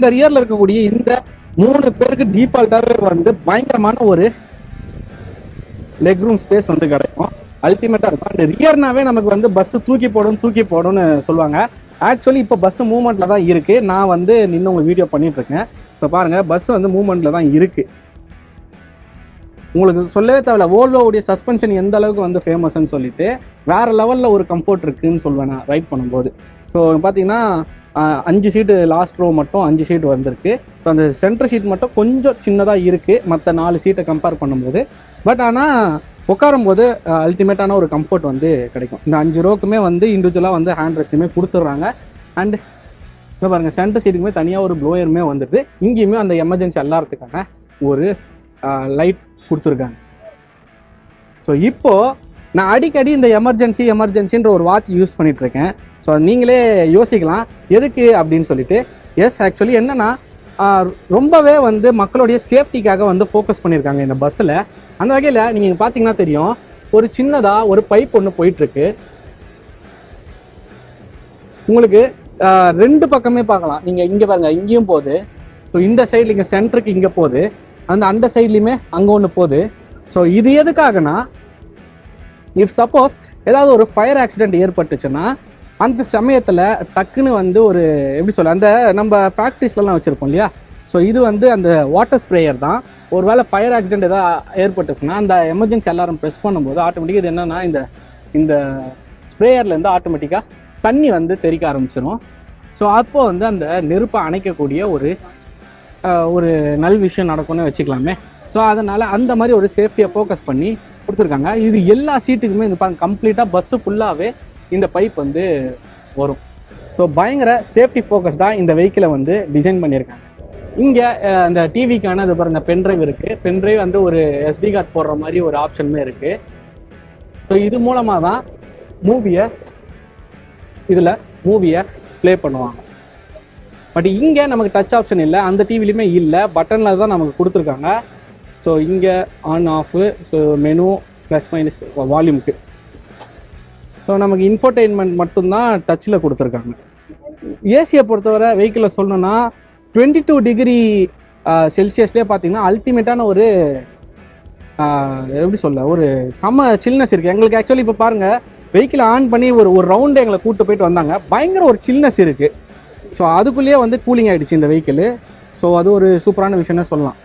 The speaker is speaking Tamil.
இந்த ரியர்ல இருக்கக்கூடிய இந்த மூணு பேருக்கு டிஃபால்ட்டாகவே வந்து பயங்கரமான ஒரு லெக் ரூம் ஸ்பேஸ் வந்து கிடைக்கும். அல்டிமேட்டா இருக்கும். அண்ட் ரியர்னாவே நமக்கு வந்து பஸ் தூக்கி போடும் தூக்கி போடும்னு சொல்லுவாங்க. ஆக்சுவலி இப்போ பஸ் மூவ்மெண்ட்ல தான் இருக்கு. நான் வந்து நின்று உங்கள் வீடியோ பண்ணிட்டு இருக்கேன். ஸோ பாருங்க பஸ் வந்து மூவ்மெண்ட்ல தான் இருக்கு. உங்களுக்கு சொல்லவே தேவையில்ல. ஓல்வோவுடைய சஸ்பென்ஷன் எந்த அளவுக்கு வந்து ஃபேமஸ்ன்னு சொல்லிட்டு வேறு லெவலில் ஒரு கம்ஃபர்ட் இருக்குதுன்னு சொல்வேன் நான் ரைட் பண்ணும்போது. ஸோ பார்த்தீங்கன்னா அஞ்சு சீட்டு லாஸ்ட் ரோ மட்டும் அஞ்சு சீட் வந்திருக்கு. ஸோ அந்த சென்டர் சீட் மட்டும் கொஞ்சம் சின்னதாக இருக்குது மற்ற நாலு சீட்டை கம்பேர் பண்ணும்போது. பட் ஆனால் உட்காரும்போது அல்டிமேட்டான ஒரு கம்ஃபர்ட் வந்து கிடைக்கும். இந்த அஞ்சு ரோக்குமே வந்து இண்டிவிஜுவலாக வந்து ஹேண்ட் ரெஸ்ட்டுமே கொடுத்துட்றாங்க. அண்டு இப்போ பாருங்கள் சென்டர் சீட்டுக்குமே தனியாக ஒரு ப்ளோயருமே வந்துடுது. இங்கேயுமே அந்த எமர்ஜென்சி எல்லாத்துக்கான ஒரு லைட் கொடுத்துருக்காங்க. ஸோ இப்போது நான் அடிக்கடி இந்த எமர்ஜென்சி எமர்ஜென்சின்ற ஒரு வாட்ச் யூஸ் பண்ணிகிட்ருக்கேன் இருக்கேன் ஸோ நீங்களே யோசிக்கலாம். எதுக்கு அப்படின்னு சொல்லிட்டு எஸ் ஆக்சுவலி என்னென்னா ரொம்பவே வந்து மக்களுடைய சேஃப்டிக்காக வந்து ஃபோக்கஸ் பண்ணியிருக்காங்க இந்த பஸ்ஸில் அந்த வகையில் நீங்கள் பார்த்தீங்கன்னா தெரியும் ஒரு சின்னதாக ஒரு பைப் ஒன்று போயிட்டுருக்கு. உங்களுக்கு ரெண்டு பக்கமே பார்க்கலாம். நீங்கள் இங்கே பாருங்கள் இங்கேயும் போகுது. ஸோ இந்த சைடில் இங்கே சென்டருக்கு இங்கே போகுது. அந்த அந்த சைட்லையுமே அங்கே ஒன்று போகுது. ஸோ இது எதுக்காகனா இஃப் சப்போஸ் ஏதாவது ஒரு ஃபயர் ஆக்சிடென்ட் ஏற்பட்டுச்சுன்னா அந்த சமயத்தில் டக்குன்னு வந்து ஒரு எப்படி சொல்ல அந்த நம்ம ஃபேக்ட்ரிஸ்லாம் வச்சுருப்போம் இல்லையா? ஸோ இது வந்து அந்த வாட்டர் ஸ்ப்ரேயர் தான். ஒருவேளை ஃபயர் ஆக்சிடென்ட் ஏதாவது ஏற்பட்டுச்சுன்னா அந்த எமர்ஜென்சி எல்லாரும் ப்ரெஸ் பண்ணும்போது ஆட்டோமேட்டிக்காக இது என்னென்னா இந்த இந்த ஸ்ப்ரேயர்லேருந்து ஆட்டோமேட்டிக்காக தண்ணி வந்து தெறிக்க ஆரம்பிச்சிடும் ஸோ அப்போ வந்து அந்த நெருப்பை அணைக்கக்கூடிய ஒரு ஒரு நல் விஷயம் நடக்கும்னு வச்சுக்கலாமே. ஸோ அதனால் அந்த மாதிரி ஒரு சேஃப்டியை ஃபோக்கஸ் பண்ணி கொடுத்துருக்காங்க. இது எல்லா சீட்டுக்குமே இந்த பாருங்க கம்ப்ளீட்டாக பஸ்ஸு ஃபுல்லாகவே இந்த பைப் வந்து வரும். ஸோ பயங்கர சேஃப்டி ஃபோக்கஸ் தான் இந்த வெஹிக்கிளை வந்து டிசைன் பண்ணியிருக்காங்க. இங்கே இந்த டிவிக்கான இது பாருங்க பென்ட்ரைவ் இருக்குது பென்ட்ரைவ் வந்து ஒரு எஸ்டி கார்டு போடுற மாதிரி ஒரு ஆப்ஷனுமே இருக்குது ஸோ இது மூலமாக தான் மூவியை இதில் மூவியை ப்ளே பண்ணுவாங்க. பட் இங்கே நமக்கு டச் ஆப்ஷன் இல்லை. அந்த டிவிலையுமே இல்லை. பட்டனில் தான் நமக்கு கொடுத்துருக்காங்க. ஸோ இங்கே on off so menu plus minus வால்யூமுக்கு so நமக்கு இன்ஃபர்டெயின்மெண்ட் மட்டும்தான் டச்சில் கொடுத்துருக்காங்க. ஏசியை பொறுத்தவரை வெஹிக்கிளில் சொல்லணும்னா டுவெண்ட்டி டூ டிகிரி செல்சியஸ்லேயே பார்த்தீங்கன்னா அல்டிமேட்டான ஒரு எப்படி சொல்ல ஒரு செம சில்னஸ் இருக்குது எங்களுக்கு ஆக்சுவலி இப்போ பாருங்கள் வெஹிக்கிள் ஆன் பண்ணி ஒரு ஒரு ரவுண்டு எங்களை கூப்பிட்டு போயிட்டு வந்தாங்க. பயங்கர ஒரு சில்னஸ் இருக்குது ஸோ அதுக்குள்ளேயே வந்து கூலிங் ஆகிடுச்சு இந்த வெஹிக்கிள் ஸோ அது ஒரு சூப்பரான விஷயம்னு சொல்லலாம்.